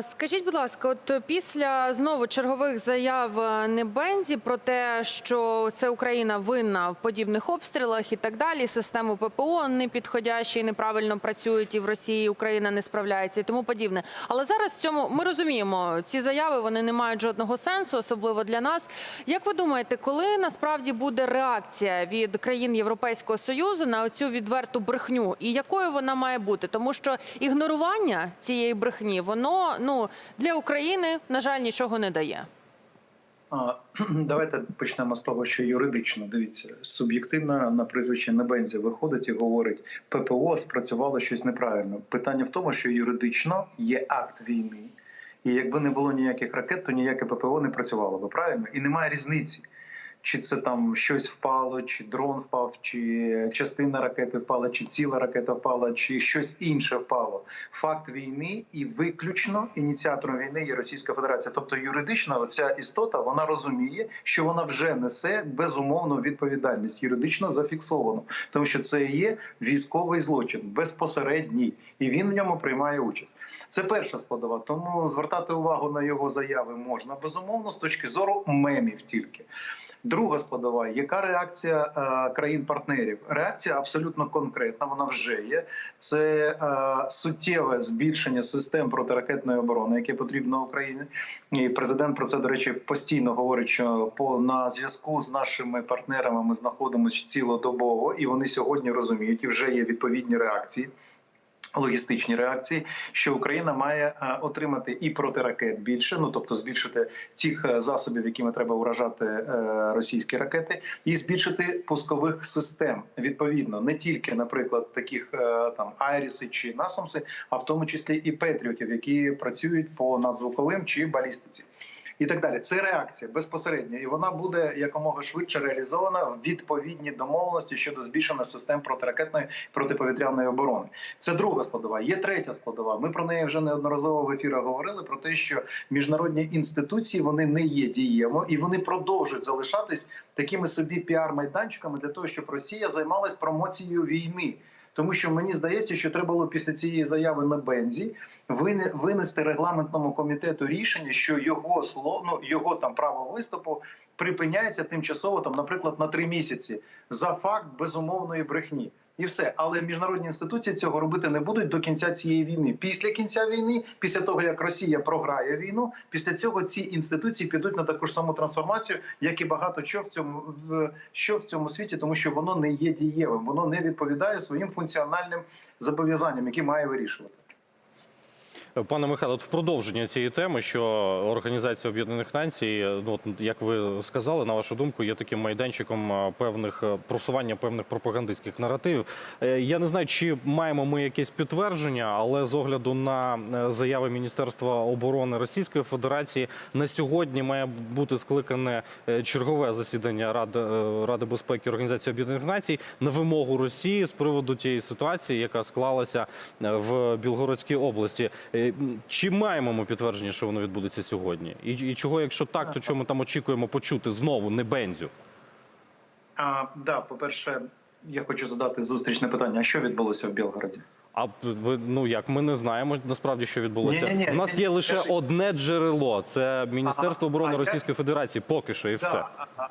Скажіть, будь ласка, от після знову чергових заяв е, Небензі про те, що це Україна винна в подібних обстрілах і так далі, системи ППО не підходящі і неправильно працюють, і в Росії Україна не справляється і тому подібне. Але зараз в цьому ми розуміємо, ці заяви вони не мають жодного сенсу, особливо для нас. Як ви думаєте, коли насправді буде реакція від країн Європейського союзу на цю відверту брехню, і якою вона має бути? Тому що ігнорування цієї брехні воно ну для України на жаль нічого не дає. Давайте почнемо з того, що юридично дивіться, суб'єктивно на прізвище Небензі виходить і говорить, ППО спрацювало щось неправильно. Питання в тому, що юридично є акт війни, і якби не було ніяких ракет, то ніяке ППО не працювало би правильно, і немає різниці. Чи це там щось впало, чи дрон впав, чи частина ракети впала, чи ціла ракета впала, чи щось інше впало. Факт війни і виключно ініціатором війни є Російська Федерація. Тобто юридично ця істота вона розуміє, що вона вже несе безумовну відповідальність, юридично зафіксовану, тому що це є військовий злочин безпосередній, і він в ньому приймає участь. Це перша складова. Тому звертати увагу на його заяви можна безумовно з точки зору мемів тільки. Друга складова, яка реакція е, країн-партнерів? Реакція абсолютно конкретна. Вона вже є. Це е, суттєве збільшення систем протиракетної оборони, яке потрібно Україні. І президент про це до речі постійно говорить, що по на зв'язку з нашими партнерами ми знаходимося цілодобово, і вони сьогодні розуміють, і вже є відповідні реакції. Логістичні реакції, що Україна має е, отримати і протиракет більше, ну тобто збільшити цих е, засобів, якими треба уражати е, російські ракети, і збільшити пускових систем відповідно не тільки, наприклад, таких там Айріси чи Насамси, а в тому числі і Петріотів, які працюють по надзвуковим чи балістиці. І так далі, це реакція безпосередня, і вона буде якомога швидше реалізована в відповідній домовленості щодо збільшення систем протиракетної протиповітряної оборони. Це друга складова. Є третя складова. Ми про неї вже неодноразово в ефірах говорили про те, що міжнародні інституції вони не є дієво і вони продовжують залишатись такими собі піар-майданчиками для того, щоб Росія займалась промоцією війни. Тому що мені здається, що треба було після цієї заяви на бензі винести регламентному комітету рішення, що його слово, ну його там право виступу припиняється тимчасово, там, наприклад, на три місяці за факт безумовної брехні. І все, але міжнародні інституції цього робити не будуть до кінця цієї війни. Після кінця війни, після того як Росія програє війну, після цього ці інституції підуть на таку ж саму трансформацію, як і багато що в цьому в що в цьому світі, тому що воно не є дієвим, воно не відповідає своїм функціональним зобов'язанням, які має вирішувати. Пане Михайло, в продовження цієї теми, що Організація Об'єднаних Націй, ну от як ви сказали, на вашу думку, є таким майданчиком певних е, просування певних пропагандистських наративів. Е, Я не знаю, чи маємо ми якесь підтвердження, але з огляду на е, заяви Міністерства оборони Російської Федерації на сьогодні має бути скликане е, чергове засідання Ради е, Ради безпеки Організації Об'єднаних Націй на вимогу Росії з приводу тієї ситуації, яка склалася е, в Білгородській області. Чи маємо ми підтвердження, що воно відбудеться сьогодні? І, і чого, якщо так, то чого ми там очікуємо почути знову не бензю? А да, по перше, я хочу задати зустрічне питання: а що відбулося в Білгороді? А ви ну як ми не знаємо насправді, що відбулося. Ні-ні-ні, У нас є лише скажи. одне джерело. Це Міністерство Ага. оборони А я- Російської Федерації. Поки що, і все. Да, а,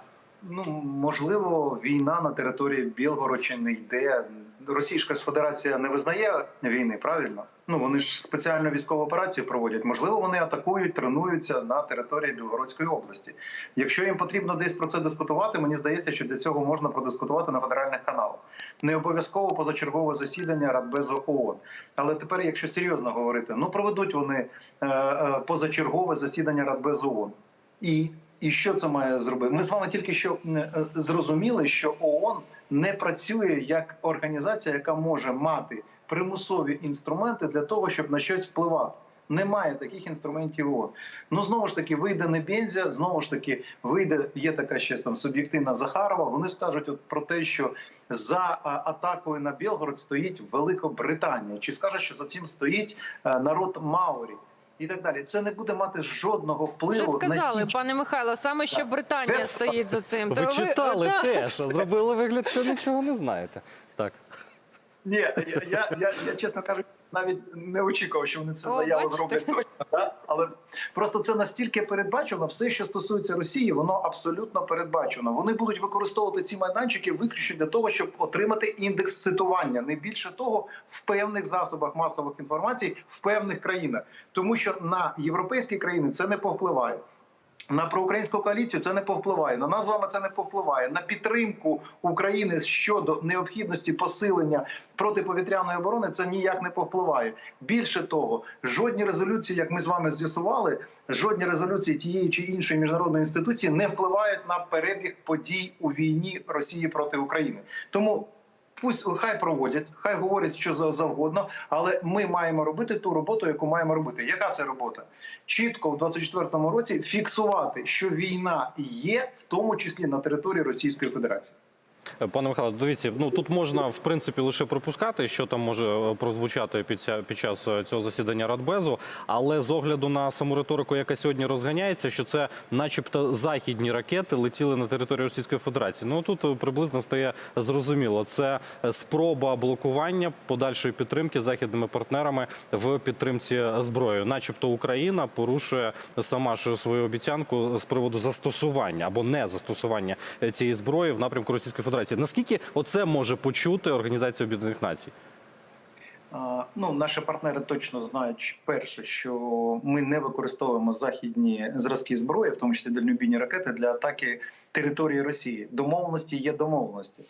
Ну можливо, війна на території Білгородщини йде. Російська Федерація не визнає війни, правильно? Ну вони ж спеціальну військову операцію проводять. Можливо, вони атакують, тренуються на території Білгородської області. Якщо їм потрібно десь про це дискутувати, мені здається, що для цього можна продискутувати на федеральних каналах. Не обов'язково позачергове засідання Радбезу ООН. Але тепер, якщо серйозно говорити, ну проведуть вони е, е, позачергове засідання Радбезу ООН. І і що це має зробити? Ми з вами тільки що е, зрозуміли, що ООН не працює як організація, яка може мати примусові інструменти для того, щоб на щось впливати. Немає таких інструментів ООН. Ну знову ж таки, вийде Небензя, знову ж таки, вийде, є така ще там суб'єктивна Захарова. Вони скажуть от про те, що за атакою на Білгород стоїть Великобританія, чи скажуть, що за цим стоїть е, народ Маорі. І так далі, це не буде мати жодного впливу. Вже сказали, на ті пане Михайло, саме що Так. Британія Без- стоїть за цим. Ви ви читали Да. теж, а зробили вигляд, що нічого не знаєте. Так. Ні, я, я, я, я чесно кажучи, навіть не очікував, що вони це О, заяву бачите? зроблять точно. Да? Але просто це настільки передбачено, все, що стосується Росії, воно абсолютно передбачено. Вони будуть використовувати ці майданчики виключно для того, щоб отримати індекс цитування, не більше того, в певних засобах масових інформацій в певних країнах, тому що на європейські країни це не повпливає. На проукраїнську коаліцію це не повпливає. На нас з вами це не повпливає. На підтримку України щодо необхідності посилення протиповітряної оборони це ніяк не повпливає. Більше того, жодні резолюції, як ми з вами з'ясували, жодні резолюції тієї чи іншої міжнародної інституції не впливають на перебіг подій у війні Росії проти України. Тому. Пусть хай проводять, хай говорять що за- завгодно, але ми маємо робити ту роботу, яку маємо робити. Яка це робота? Чітко в 24-му році фіксувати, що війна є, в тому числі на території Російської Федерації. Пане Михайло, дивіться, ну тут можна в принципі лише припускати, що там може е, прозвучати під, ця, під час е, цього засідання Радбезу. Але з огляду на саму риторику, яка сьогодні розганяється, що це, начебто, західні ракети летіли на територію Російської Федерації. Ну тут е, приблизно стає зрозуміло. Це спроба блокування подальшої підтримки західними партнерами в підтримці зброї, начебто Україна порушує сама свою обіцянку з приводу застосування або не застосування цієї зброї в напрямку Російської Федерації. Наскільки оце може почути Організація Об'єднаних Націй? Ну, наші партнери точно знають перше, що ми не використовуємо західні зразки зброї, в тому числі дальнобійні ракети, для атаки території Росії. Домовленості є домовленості.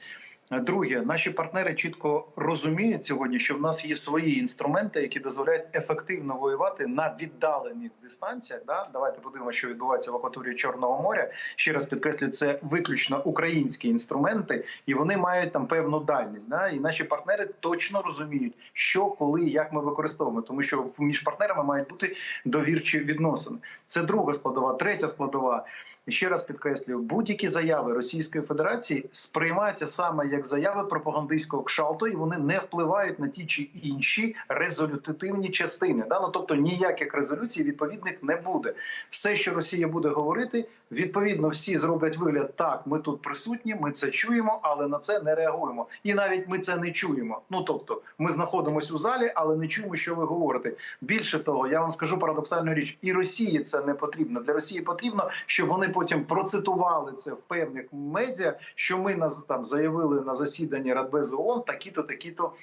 Друге, наші партнери чітко розуміють сьогодні, що в нас є свої інструменти, які дозволяють ефективно воювати на віддалених дистанціях. Да? Давайте подивимося, що відбувається в акваторії Чорного моря. Ще раз підкреслю, це виключно українські інструменти, і вони мають там певну дальність. Да? І наші партнери точно розуміють, що, коли, як ми використовуємо, тому що між партнерами мають бути довірчі відносини. Це друга складова, третя складова. Ще раз підкреслюю, будь-які заяви Російської Федерації сприймаються саме як заяви пропагандистського кшалту, і вони не впливають на ті чи інші резолютивні частини. Да? Ну, тобто ніяких резолюцій відповідних не буде. Все, що Росія буде говорити, відповідно всі зроблять вигляд так. Ми тут присутні, ми це чуємо, але на це не реагуємо. І навіть ми це не чуємо. Ну тобто, ми знаходимося у залі, але не чуємо, що ви говорите. Більше того, я вам скажу парадоксальну річ, і Росії це не потрібно. Для Росії потрібно, щоб вони потім процитували це в певних медіа, що ми нас там заявили на засіданні Радбезу ООН такі-то, такі-то.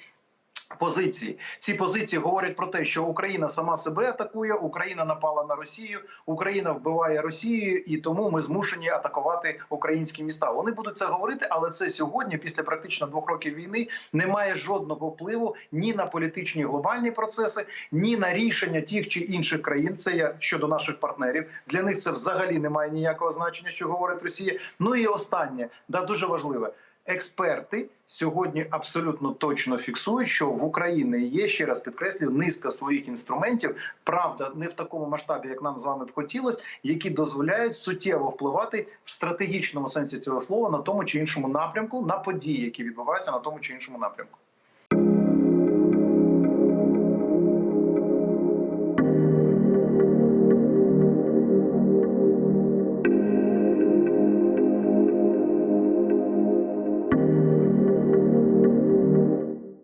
Позиції ці позиції говорять про те, що Україна сама себе атакує, Україна напала на Росію, Україна вбиває Росію, і тому ми змушені атакувати українські міста. Вони будуть це говорити, але це сьогодні, після практично двох років війни, не має жодного впливу ні на політичні глобальні процеси, ні на рішення тих чи інших країн. Це я щодо наших партнерів. Для них це взагалі не має ніякого значення, що говорить Росія. Ну і останнє да дуже важливе. Експерти сьогодні абсолютно точно фіксують, що в Україні є ще раз підкреслю низка своїх інструментів, правда, не в такому масштабі, як нам з вами б хотілося, які дозволяють суттєво впливати в стратегічному сенсі цього слова на тому чи іншому напрямку, на події, які відбуваються на тому чи іншому напрямку.